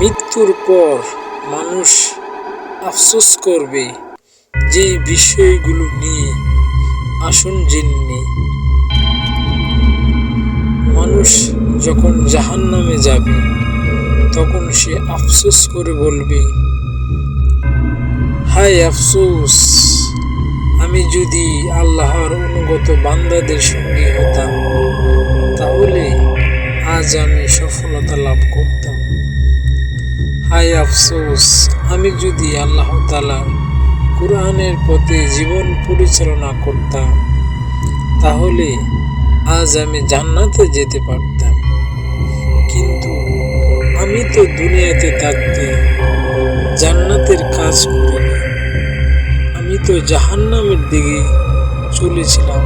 মৃত্যুর পর মানুষ আফসোস করবে যে বিষয়গুলো নিয়ে আসুন জেনে মানুষ যখন জাহান নামে যাবে, তখন সে আফসোস করে বলবে, হায় আফসোস, আমি যদি আল্লাহর অনুগত বান্দাদের সঙ্গে হতাম, তাহলে আজ আমি সফলতা লাভ করতাম। হায় আফসোস, আমি যদি আল্লাহ তালা কোরআনের পথে জীবন পরিচালনা করতাম, তাহলে আজ আমি জান্নাতে যেতে পারতাম। কিন্তু আমি তো দুনিয়াতে থাকতে জান্নাতের কাজ করিনি আমি তো জাহান্নামের দিকে চলেছিলাম।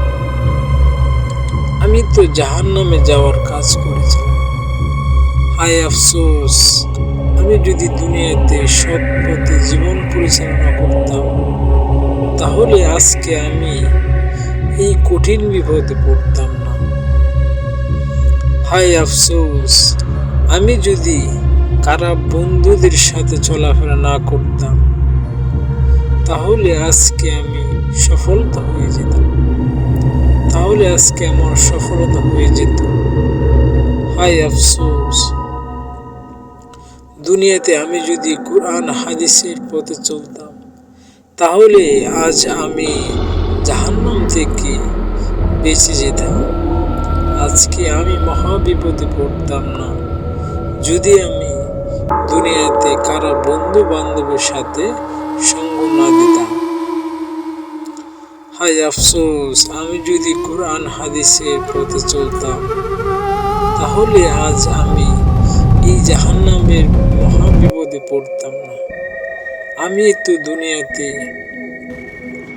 আমি তো জাহান্নামে যাওয়ার কাজ করেছিলাম। হায় আফসোস আমি যদি দুনিয়াতে সৎ পথে জীবন পরিচালনা করতাম, তাহলে আজকে আমি এই কঠিন বিপদে পড়তাম না। হাই আফসোস, আমি যদি কারা বন্ধুদের সাথে চলাফেরা না করতাম, তাহলে আজকে আমি সফলতা হয়ে যেতাম। তাহলে আজকে আমার সফলতা হয়ে যেত। হাই আফসোস। দুনিয়াতে আমি যদি কোরআন হাদিসের পথে চলতাম, তাহলে আজ আমি জাহান্নাম থেকে বেঁচে যেতাম। আজকে আমি মহাবিপদে পড়তাম না। যদি আমি দুনিয়াতে কারও বন্ধু বান্ধবের সাথে সঙ্গ না দিতাম, হায় আফসোস, আমি যদি কোরআন হাদিসের পথে চলতাম, তাহলে আজ আমি এই জাহান্নামের মহা বিপদে পড়তাম না। আমি তো দুনিয়াতে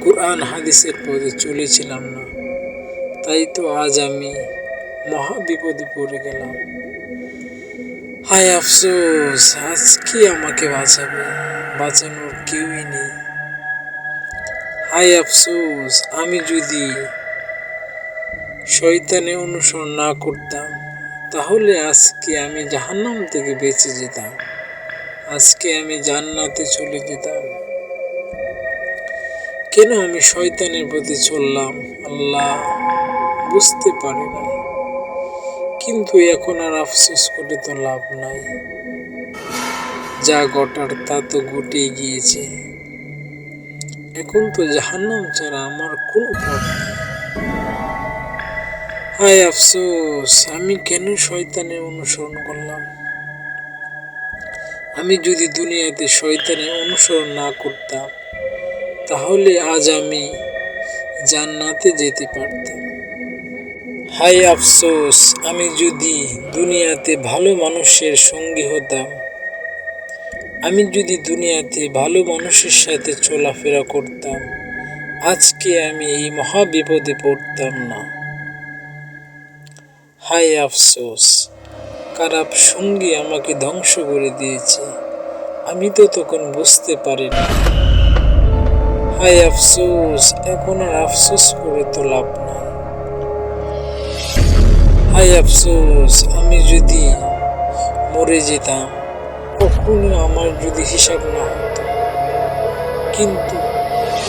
কোরআন, হাদিসের পথে চলেছিলাম না। তাই তো আজ আমি মহা বিপদে পড়ে গেলাম। হায় আফসোস, আজ আমাকে বাঁচাবে? বাঁচানোর কেউই নেই। হায় আফসোস, আমি যদি শয়তানে অনুসরণ না করতাম তাহলে আজকে আমি জাহান্নাম থেকে বেঁচে যেতাম। আজকে আমি জান্নাতে চলে যেতাম। কেন আমি শয়তানের প্রতি চললাম? আল্লাহ বুঝতে পারি না। কিন্তু এখন আর আফসোস করে তো লাভ নাই। যা ঘটার তা তো ঘটেই গিয়েছে। এখন তো জাহান্নাম ছাড়া আমার কোনো পথ নেই। হায় আফসোস, আমি কেন শয়তানের অনুসরণ করলাম? আমি যদি দুনিয়াতে শয়তানের অনুসরণ না করতাম, তাহলে আজ আমি জান্নাতে যেতে পারতাম। হায় আফসোস, আমি যদি দুনিয়াতে ভালো মানুষের সঙ্গী হতাম, আমি যদি দুনিয়াতে ভালো মানুষের সাথে চলাফেরা করতাম, আজকে আমি এই মহা বিপদে পড়তাম না। হায় আফসোস, খারাপ সঙ্গী আমাকে ধ্বংস করে দিয়েছে। আমি তো তখন বুঝতে পারিনি। হায় আফসোস, এখন আর আফসোস করে তো লাভ নাই। হায় আফসোস, আমি যদি মরে যেতাম, কখনো আমার যদি হিসাব না হতো। কিন্তু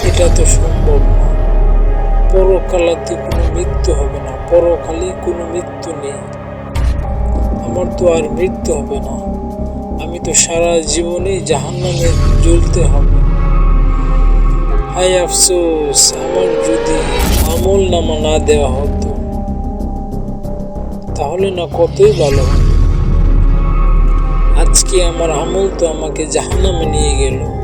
এটা তো সম্ভব না। পরকালাতে কোনো মৃত্যু হবে না, পরকালে কোনো মৃত্যু নেই। আমার তো আর মৃত্যু হবে না। আমি তো সারা জীবনেই জাহান্নামে জ্বলতে হবে। হায় আফসোস, আমার যদি আমল নামা না দেওয়া হতো, তাহলে না কতই ভালো হতো। আজকে আমার আমল তো আমাকে জাহান্নামে নিয়ে গেল।